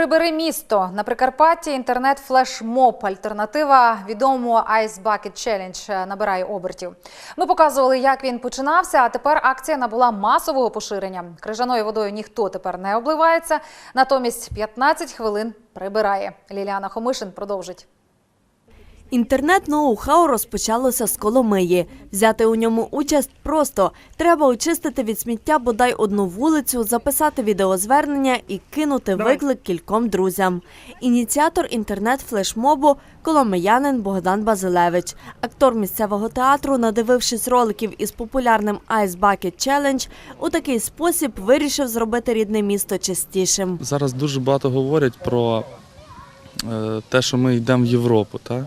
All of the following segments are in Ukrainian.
Прибери місто на Прикарпатті. Інтернет флешмоб. Альтернатива відомого Ice Bucket Challenge набирає обертів. Ми показували, як він починався. А тепер акція набула масового поширення. Крижаною водою ніхто тепер не обливається. Натомість 15 хвилин прибирає. Ліліана Хомишин продовжить. Інтернет-ноу-хау розпочалося з Коломиї. Взяти у ньому участь просто. Треба очистити від сміття бодай одну вулицю, записати відеозвернення і кинути виклик кільком друзям. Ініціатор інтернет-флешмобу – коломиянин Богдан Базилевич. Актор місцевого театру, надивившись роликів із популярним Ice Bucket Challenge, у такий спосіб вирішив зробити рідне місто чистішим. Зараз дуже багато говорять про е, те, що ми йдемо в Європу, так?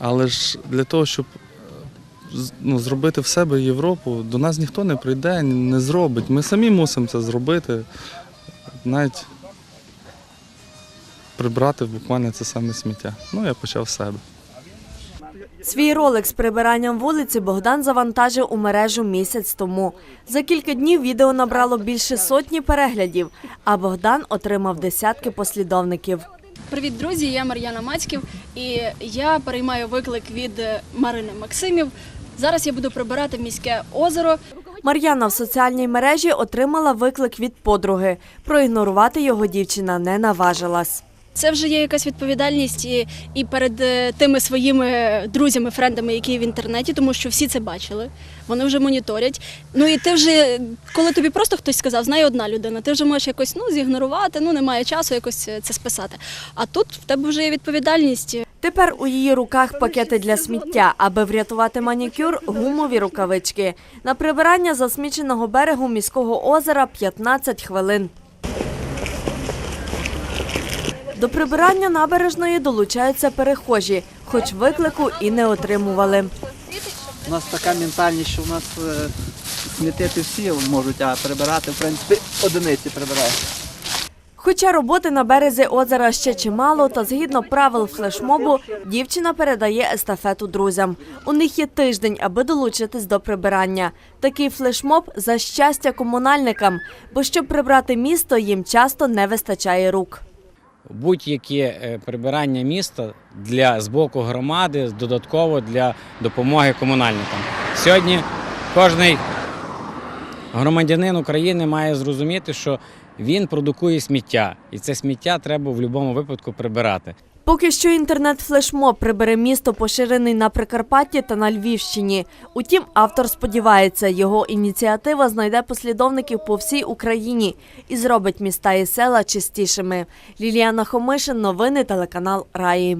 Але ж для того, щоб е, ну, зробити в себе Європу, до нас ніхто не прийде, не зробить. Ми самі мусимо це зробити, навіть прибрати буквально це саме сміття. Ну, я почав з себе. Свій ролик з прибиранням вулиці Богдан завантажив у мережу місяць тому. За кілька днів відео набрало більше сотні переглядів, а Богдан отримав десятки послідовників. Привіт, друзі! Я Мар'яна Мацьків, і я переймаю виклик від е, Марини Максимів. Зараз я буду прибирати міське озеро. Мар'яна в соціальній мережі отримала виклик від подруги. Проігнорувати його дівчина не наважилась. Це вже є якась відповідальність і, і перед е, тими своїми друзями, френдами, які в інтернеті, тому що всі це бачили, вони вже моніторять. Ну і ти вже, коли тобі просто хтось сказав, знає одна людина, ти вже можеш якось ну зігнорувати, ну немає часу якось е, це списати. А тут в тебе вже є відповідальність. Тепер у її руках пакети для сміття, аби врятувати манікюр, гумові рукавички. На прибирання засміченого берегу міського озера 15 хвилин. До прибирання набережної долучаються перехожі, хоч виклику і не отримували. У нас така ментальність, що в нас е, смітити всі можуть, а прибирати, в принципі, одиниці прибирають. Хоча роботи на березі озера ще чимало, та згідно правил флешмобу, дівчина передає естафету друзям. У них є тиждень, аби долучитись до прибирання. Такий флешмоб за щастя комунальникам, бо щоб прибрати місто, їм часто не вистачає рук. Будь-яке прибирання міста для з боку громади додатково для допомоги комунальникам. Сьогодні кожен громадянин України має зрозуміти, що він продукує сміття, і це сміття треба в будь-якому випадку прибирати. Поки що інтернет-флешмоб прибере місто, поширений на Прикарпатті та на Львівщині. Утім, автор сподівається, його ініціатива знайде послідовників по всій Україні і зробить міста і села чистішими. Ліліана Хомишин, новини телеканал Раї.